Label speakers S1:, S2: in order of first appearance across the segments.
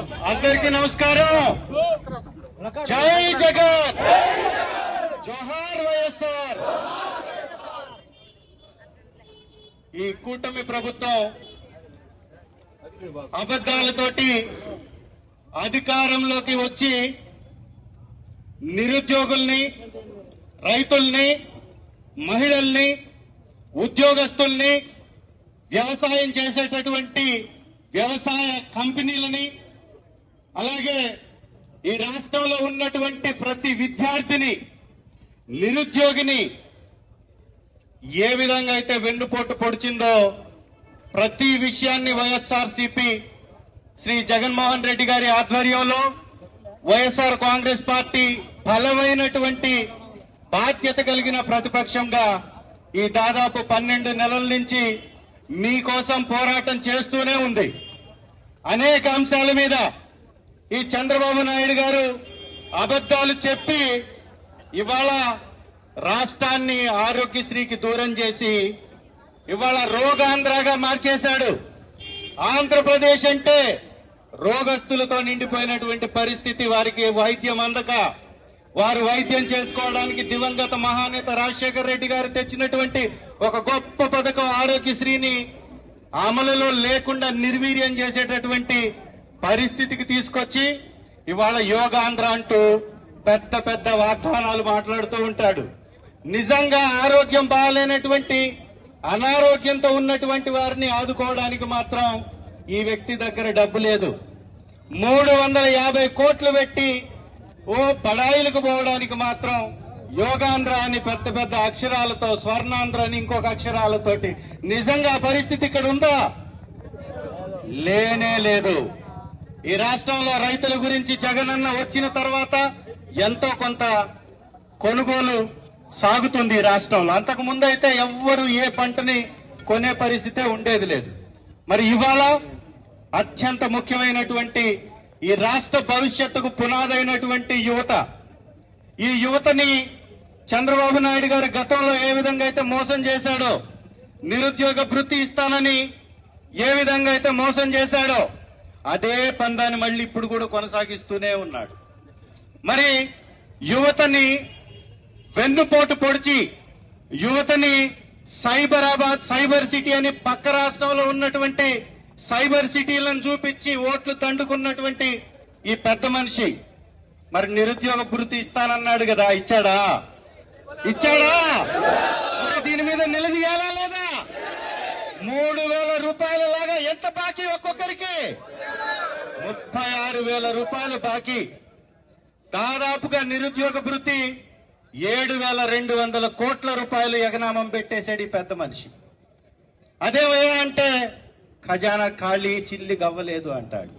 S1: అందరికీ నమస్కారం. జై జగన్. జోహార్ వైఎస్ఆర్. ఈ కూటమి ప్రభుత్వం అబద్ధాలతోటి అధికారంలోకి వచ్చి నిరుద్యోగుల్ని రైతుల్ని మహిళల్ని ఉద్యోగస్తుల్ని వ్యవసాయం చేసేటటువంటి వ్యవసాయ కంపెనీలని అలాగే ఈ రాష్ట్రంలో ఉన్నటువంటి ప్రతి విద్యార్థిని నిరుద్యోగిని ఏ విధంగా అయితే వెన్నుపోటు పొడిచిందో ప్రతి విషయాన్ని వైఎస్ఆర్సీపీ శ్రీ జగన్మోహన్ రెడ్డి గారి ఆధ్వర్యంలో వైఎస్ఆర్ కాంగ్రెస్ పార్టీ బలమైనటువంటి బాధ్యత కలిగిన ప్రతిపక్షంగా ఈ దాదాపు పన్నెండు నెలల నుంచి మీకోసం పోరాటం చేస్తూనే ఉంది. అనేక అంశాల మీద ఈ చంద్రబాబు నాయుడు గారు అబద్ధాలు చెప్పి ఇవాళ రాష్ట్రాన్ని ఆరోగ్యశ్రీకి దూరం చేసి ఇవాళ రోగాంధ్రగా మార్చేశాడు. ఆంధ్రప్రదేశ్ అంటే రోగస్తులతో నిండిపోయినటువంటి పరిస్థితి వారికి వైద్యం అందక. వారు వైద్యం చేసుకోవడానికి దివంగత మహానేత రాజశేఖర రెడ్డి గారు తెచ్చినటువంటి ఒక గొప్ప పథకం ఆరోగ్యశ్రీని అమలులో లేకుండా నిర్వీర్యం చేసేటటువంటి పరిస్థితికి తీసుకొచ్చి ఇవాళ యోగాంధ్ర అంటూ పెద్ద పెద్ద వాగ్దానాలు మాట్లాడుతూ ఉంటాడు. నిజంగా ఆరోగ్యం బాగాలేనటువంటి అనారోగ్యంతో ఉన్నటువంటి వారిని ఆదుకోవడానికి మాత్రం ఈ వ్యక్తి దగ్గర డబ్బు లేదు. మూడు వందల యాభై కోట్లు పెట్టి ఓ బడాయిలకు పోవడానికి మాత్రం యోగాంధ్ర అని పెద్ద పెద్ద అక్షరాలతో స్వర్ణాంధ్ర అని ఇంకొక అక్షరాలతోటి నిజంగా పరిస్థితి ఇక్కడ ఉందా? లేనే లేదు. ఈ రాష్ట్రంలో రైతుల గురించి జగనన్న వచ్చిన తర్వాత ఎంతో కొంత కొనుగోలు సాగుతుంది ఈ రాష్ట్రంలో. అంతకు ముందు అయితే ఎవ్వరు ఏ పంటని కొనే పరిస్థితే ఉండేది లేదు. మరి ఇవాళ అత్యంత ముఖ్యమైనటువంటి ఈ రాష్ట్ర భవిష్యత్తుకు పునాదైనటువంటి యువత ఈ యువతని చంద్రబాబు నాయుడు గారు గతంలో ఏ విధంగా అయితే మోసం చేశాడో నిరుద్యోగ భృతి ఇస్తానని ఏ విధంగా అయితే మోసం చేశాడో అదే పందాన్ని మళ్ళీ ఇప్పుడు కూడా కొనసాగిస్తూనే ఉన్నాడు. మరి యువతని వెన్నుపోటు పొడిచి యువతని సైబరాబాద్ సైబర్ సిటీ అని పక్క రాష్ట్రంలో ఉన్నటువంటి సైబర్ సిటీలను చూపించి ఓట్లు తండుకున్నటువంటి ఈ పెద్ద మనిషి. మరి నిరుద్యోగ భృతి ఇస్తానన్నాడు కదా ఇచ్చాడా? ఇచ్చాడా? మరి దీని మీద నిలదీయాలా లేదా? మూడు వేల రూపాయల లాగా ఎంత బాకీ ఒక్క ముప్పై ఆరు వేల రూపాయలు బాకీ. దాదాపుగా నిరుద్యోగ భృతి ఏడు వేల రెండు వందల కోట్ల రూపాయలు ఎగనామం పెట్టేశాడు ఈ పెద్ద మనిషి. అదేమయ్యా అంటే ఖజానా ఖాళీ చిల్లి గవ్వలేదు అంటాడు.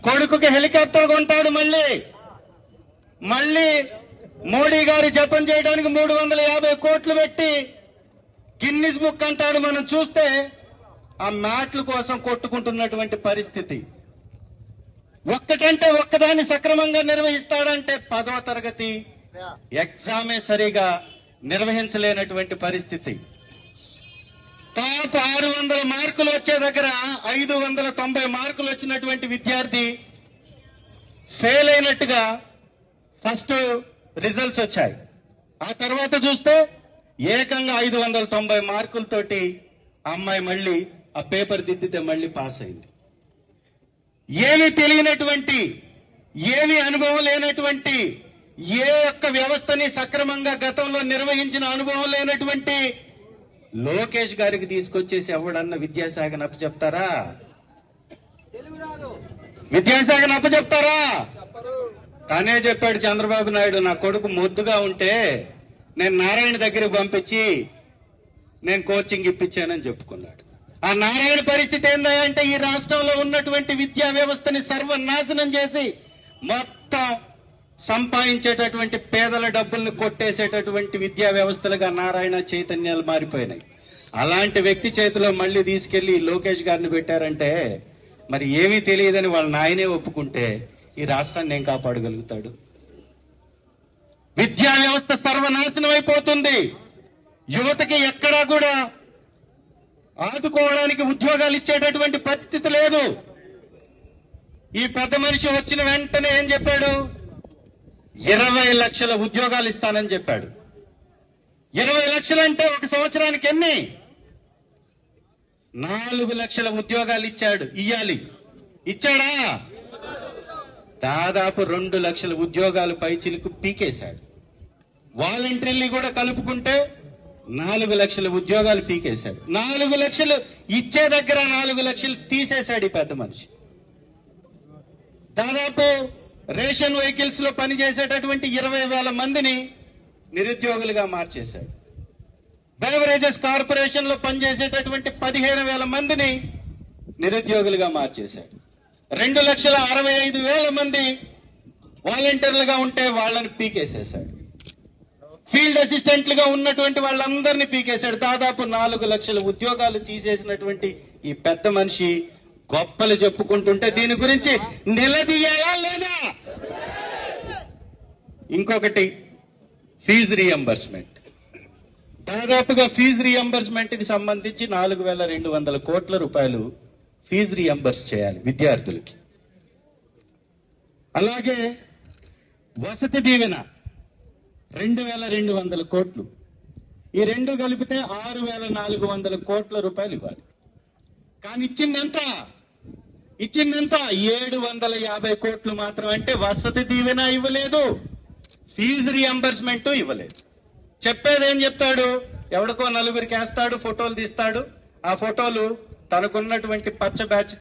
S1: కొడుకుకి హెలికాప్టర్ కొంటాడు మళ్ళీ. మళ్ళీ మోడీ గారు జపం చేయడానికి మూడు వందల యాభై కోట్లు పెట్టి గిన్నిస్ బుక్ అంటాడు. మనం చూస్తే ఆ మ్యాట్ల కోసం కొట్టుకుంటున్నటువంటి పరిస్థితి. ఒక్కటంటే ఒక్కదాన్ని సక్రమంగా నిర్వహిస్తాడంటే పదో తరగతి ఎగ్జామే సరిగా నిర్వహించలేనటువంటి పరిస్థితి. టాప్ ఆరు వందల మార్కులు వచ్చే దగ్గర ఐదు వందల తొంభై మార్కులు వచ్చినటువంటి విద్యార్థి ఫెయిల్ అయినట్టుగా ఫస్ట్ రిజల్ట్స్ వచ్చాయి. ఆ తర్వాత చూస్తే ఏకంగా ఐదు వందల తొంభై మార్కులతోటి అమ్మాయి మళ్ళీ ఆ పేపర్ దిద్దితే మళ్ళీ పాస్ అయింది. ఏమీ తెలియనటువంటి ఏమీ అనుభవం లేనటువంటి ఏ ఒక్క వ్యవస్థని సక్రమంగా గతంలో నిర్వహించిన అనుభవం లేనటువంటి లోకేష్ గారికి తీసుకొచ్చేసి ఎవడన్న విద్యాశాఖ నప్పు చెప్తారా విద్యాశాఖ నప్పు చెప్తారా తనే చెప్పాడు చంద్రబాబు నాయుడు నా కొడుకు మొద్దుగా ఉంటే నేను నారాయణ దగ్గరికి పంపించి నేను కోచింగ్ ఇప్పించానని చెప్పుకున్నాడు. ఆ నారాయణ పరిస్థితి ఏందంటే ఈ రాష్ట్రంలో ఉన్నటువంటి విద్యా వ్యవస్థని సర్వనాశనం చేసి మొత్తం సంపాదించేటటువంటి పేదల డబ్బుల్ని కొట్టేసేటటువంటి విద్యా వ్యవస్థలుగా నారాయణ చైతన్యాలు మారిపోయినాయి. అలాంటి వ్యక్తి చేతిలో మళ్ళీ తీసుకెళ్ళి లోకేష్ గారిని పెట్టారంటే మరి ఏమీ తెలియదని వాళ్ళ నాయనే ఒప్పుకుంటే ఈ రాష్ట్రాన్ని ఏం కాపాడగలుగుతాడు? విద్యా వ్యవస్థ సర్వనాశనం అయిపోతుంది. యువతకి ఎక్కడా కూడా ఆదుకోవడానికి ఉద్యోగాలు ఇచ్చేటటువంటి పరిస్థితి లేదు. ఈ పెద్ద మనిషి వచ్చిన వెంటనే ఏం చెప్పాడు? ఇరవై లక్షల ఉద్యోగాలు ఇస్తానని చెప్పాడు. ఇరవై లక్షలు అంటే ఒక సంవత్సరానికి ఎన్ని? నాలుగు లక్షల ఉద్యోగాలు ఇచ్చాడు. ఇయ్యాలి. ఇచ్చాడా? దాదాపు రెండు లక్షల ఉద్యోగాలు పైచిలకు పీకేశాడు. వాలంటీర్లు కూడా కలుపుకుంటే నాలుగు లక్షల ఉద్యోగాలు పీకేశాడు. నాలుగు లక్షలు ఇచ్చే దగ్గర నాలుగు లక్షలు తీసేశాడు ఈ పెద్ద మనిషి. దాదాపు రేషన్ వెహికల్స్లో పనిచేసేటటువంటి ఇరవై వేల మందిని నిరుద్యోగులుగా మార్చేశాడు. బెవరేజెస్ కార్పొరేషన్లో పనిచేసేటటువంటి పదిహేను వేల మందిని నిరుద్యోగులుగా మార్చేశాడు. రెండు లక్షల అరవై ఐదు వేల మంది వాలంటీర్లుగా ఉంటే వాళ్ళని పీకేసేశాడు. ఫీల్డ్ అసిస్టెంట్లుగా ఉన్నటువంటి వాళ్ళందరినీ పీకేశాడు. దాదాపు నాలుగు లక్షల ఉద్యోగాలు తీసేసినటువంటి ఈ పెద్ద మనిషి గొప్పలు చెప్పుకుంటుంటే దీని గురించి నిలదీయాలా లేదా? ఇంకొకటి ఫీజు రియంబర్స్మెంట్ దాదాపుగా ఫీజు రియంబర్స్మెంట్కి సంబంధించి నాలుగు వేల రెండు వందల కోట్ల రూపాయలు ఫీజు రియంబర్స్ చేయాలి విద్యార్థులకి. అలాగే వసతి దీవెన. రెండు వేల రెండు వందల కోట్లు. ఈ రెండు కలిపితే ఆరు వేల నాలుగు వందల కోట్ల రూపాయలు ఇవ్వాలి. కానీ ఇచ్చిందంత ఎంత ఏడు వందల యాభై కోట్లు మాత్రం అంటే వసతి దీవెన ఇవ్వలేదు ఫీజు రియంబర్స్మెంట్ ఇవ్వలేదు. చెప్పేది ఏం చెప్తాడు? ఎవడికో నలుగురికి వేస్తాడు ఫోటోలు తీస్తాడు. ఆ ఫోటోలు తనకున్నటువంటి పచ్చ బ్యాచ్